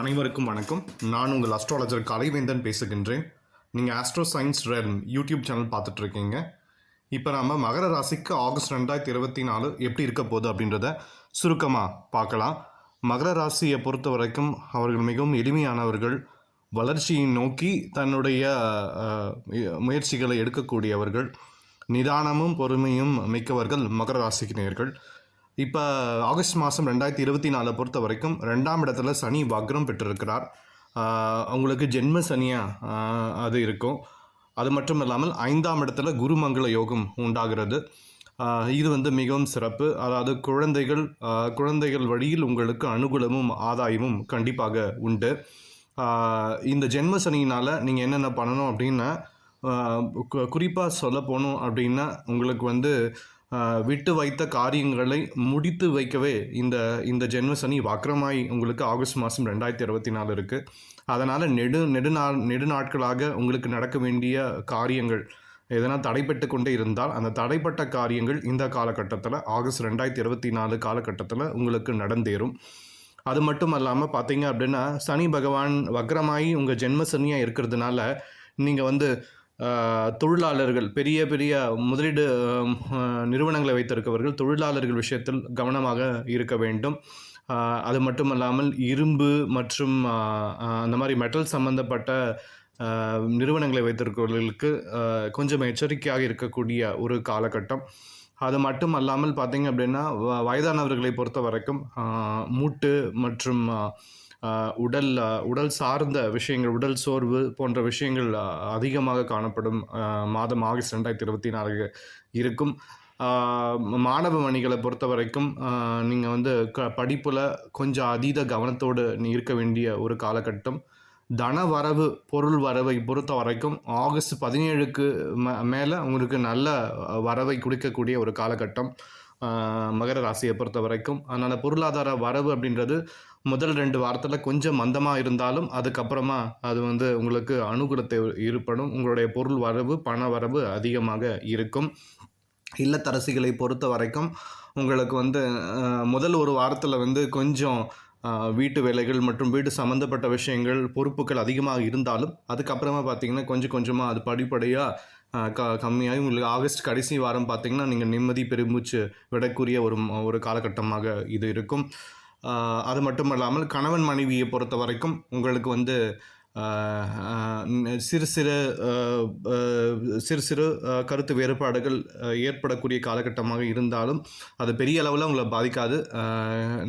அனைவருக்கும் வணக்கம். நான் உங்கள் அஸ்ட்ராலஜர் கலைவேந்தன் பேசுகின்றேன். நீங்கள் astro science realm YouTube channel பார்த்துட்ருக்கீங்க இப்போ நம்ம மகர ராசிக்கு ஆகஸ்ட் ரெண்டாயிரத்தி இருபத்தி நாலு எப்படி இருக்க போகுது அப்படின்றத சுருக்கமாக பார்க்கலாம். மகர ராசியை பொறுத்த வரைக்கும் அவர்கள் மிகவும் எளிமையானவர்கள். வளர்ச்சியை நோக்கி தன்னுடைய முயற்சிகளை எடுக்கக்கூடியவர்கள். நிதானமும் பொறுமையும் மிக்கவர்கள் மகர ராசிக்கு நேர்கள் இப்போ ஆகஸ்ட் மாதம் ரெண்டாயிரத்தி இருபத்தி நாலை பொறுத்த வரைக்கும் ரெண்டாம் இடத்துல சனி வக்ரம் பெற்றிருக்கிறார். அவங்களுக்கு ஜென்ம சனியாக அது இருக்கும். அது மட்டும் இல்லாமல் ஐந்தாம் இடத்துல குருமங்கள யோகம் உண்டாகிறது. இது வந்து மிகவும் சிறப்பு. அதாவது குழந்தைகள் குழந்தைகள் வழியில் உங்களுக்கு அனுகூலமும் ஆதாயமும் கண்டிப்பாக உண்டு. இந்த ஜென்ம சனியினால் நீங்கள் என்னென்ன பண்ணணும் அப்படின்னா குறிப்பாக சொல்ல போகணும் அப்படின்னா உங்களுக்கு வந்து விட்டு வைத்த காரியங்களை முடித்து வைக்கவே இந்த இந்த ஜென்ம சனி வக்ரமாய் உங்களுக்கு ஆகஸ்ட் மாதம் ரெண்டாயிரத்தி இருபத்தி நாலு இருக்குது அதனால் நெடு நெடுநா நெடுநாட்களாக உங்களுக்கு நடக்க வேண்டிய காரியங்கள் எதனால் தடைப்பட்டு கொண்டே இருந்தால் அந்த தடைப்பட்ட காரியங்கள் இந்த காலகட்டத்தில் ஆகஸ்ட் ரெண்டாயிரத்தி இருபத்தி நாலு காலகட்டத்தில் உங்களுக்கு நடந்தேறும். அது மட்டும் அல்லாமல் பார்த்தீங்க அப்படின்னா சனி பகவான் வக்ரமாயி உங்கள் ஜென்ம சனியாக இருக்கிறதுனால நீங்கள் வந்து தொழிலாளர்கள் பெரிய பெரிய முதலீடு நிறுவனங்களை வைத்திருக்கவர்கள் தொழிலாளர்கள் விஷயத்தில் கவனமாக இருக்க வேண்டும். அது மட்டும் அல்லாமல் இரும்பு மற்றும் அந்த மாதிரி மெட்டல் சம்பந்தப்பட்ட நிறுவனங்களை வைத்திருக்கவர்களுக்கு கொஞ்சம் எச்சரிக்கையாக இருக்கக்கூடிய ஒரு காலகட்டம். அது மட்டும் அல்லாமல் பார்த்தீங்க அப்படின்னா வ- வயதானவர்களை பொறுத்த வரைக்கும் மூட்டு மற்றும் உடல் உடல் சார்ந்த விஷயங்கள் உடல் சோர்வு போன்ற விஷயங்கள் அதிகமாக காணப்படும் மாதம் ஆகஸ்ட் ரெண்டாயிரத்தி இருபத்தி நாலு இருக்கும். மாணவ மணிகளை பொறுத்த வரைக்கும் நீங்கள் வந்து க படிப்பில் கொஞ்சம் அதீத கவனத்தோடு நீ இருக்க வேண்டிய ஒரு காலகட்டம். தன வரவு பொருள் வரவை பொறுத்த வரைக்கும் ஆகஸ்ட் பதினேழுக்கு மே மேலே உங்களுக்கு நல்ல வரவை கொடுக்கக்கூடிய ஒரு காலகட்டம் மகர ராசியை பொறுத்த வரைக்கும் அதனால் பொருளாதார வரவு அப்படின்றது முதல் ரெண்டு வாரத்தில் கொஞ்சம் மந்தமாக இருந்தாலும் அதுக்கப்புறமா அது வந்து உங்களுக்கு அனுகூலத்தை இருப்படும் உங்களுடைய பொருள் வரவு பண வரவு அதிகமாக இருக்கும். இல்லத்தரசிகளை பொறுத்த வரைக்கும் உங்களுக்கு வந்து முதல் ஒரு வாரத்தில் வந்து கொஞ்சம் வீட்டு வேலைகள் மற்றும் வீடு சம்மந்தப்பட்ட விஷயங்கள் பொறுப்புகள் அதிகமாக இருந்தாலும் அதுக்கப்புறமா பார்த்தீங்கன்னா கொஞ்சம் கொஞ்சமாக அது படிப்படியாக க கம்மியாகி உங்களுக்கு ஆகஸ்ட் கடைசி வாரம் பார்த்தீங்கன்னா நீங்கள் நிம்மதி பெருமூச்சு விடக்கூடிய ஒரு ஒரு காலகட்டமாக இது இருக்கும். அது மட்டும் இல்லாமல் கணவன் மனைவியை பொறுத்த வரைக்கும் உங்களுக்கு வந்து சிறு சிறு சிறு சிறு கருத்து வேறுபாடுகள் ஏற்படக்கூடிய காலகட்டமாக இருந்தாலும் அது பெரிய அளவில் உங்களை பாதிக்காது.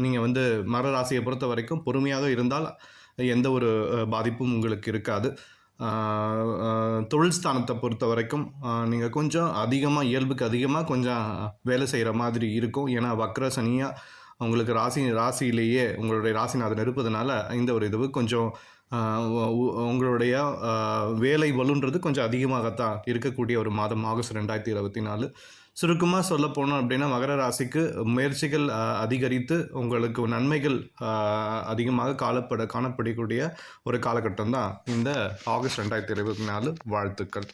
நீங்கள் வந்து மர ராசியை பொறுத்த வரைக்கும் பொறுமையாக இருந்தால் எந்த ஒரு பாதிப்பும் உங்களுக்கு இருக்காது. தொழில் ஸ்தானத்தை பொறுத்த வரைக்கும் நீங்கள் கொஞ்சம் அதிகமாக இயல்புக்கு அதிகமாக கொஞ்சம் வேலை செய்கிற மாதிரி இருக்கும். ஏன்னா வக்ர சனியாக உங்களுக்கு ராசி ராசியிலேயே உங்களுடைய ராசிநாதன் இருப்பதனால இந்த ஒரு இது கொஞ்சம் உங்களுடைய வேலை வலுன்றது கொஞ்சம் அதிகமாகத்தான் இருக்கக்கூடிய ஒரு மாதம் ஆகஸ்ட் ரெண்டாயிரத்தி இருபத்தி நாலு. சுருக்கமாக சொல்ல போனோம் அப்படின்னா மகர ராசிக்கு முயற்சிகள் அதிகரித்து உங்களுக்கு நன்மைகள் அதிகமாக காலப்பட காணப்படக்கூடிய ஒரு காலகட்டம் தான் இந்த ஆகஸ்ட் ரெண்டாயிரத்தி இருபத்தி நாலு வாழ்த்துக்கள்.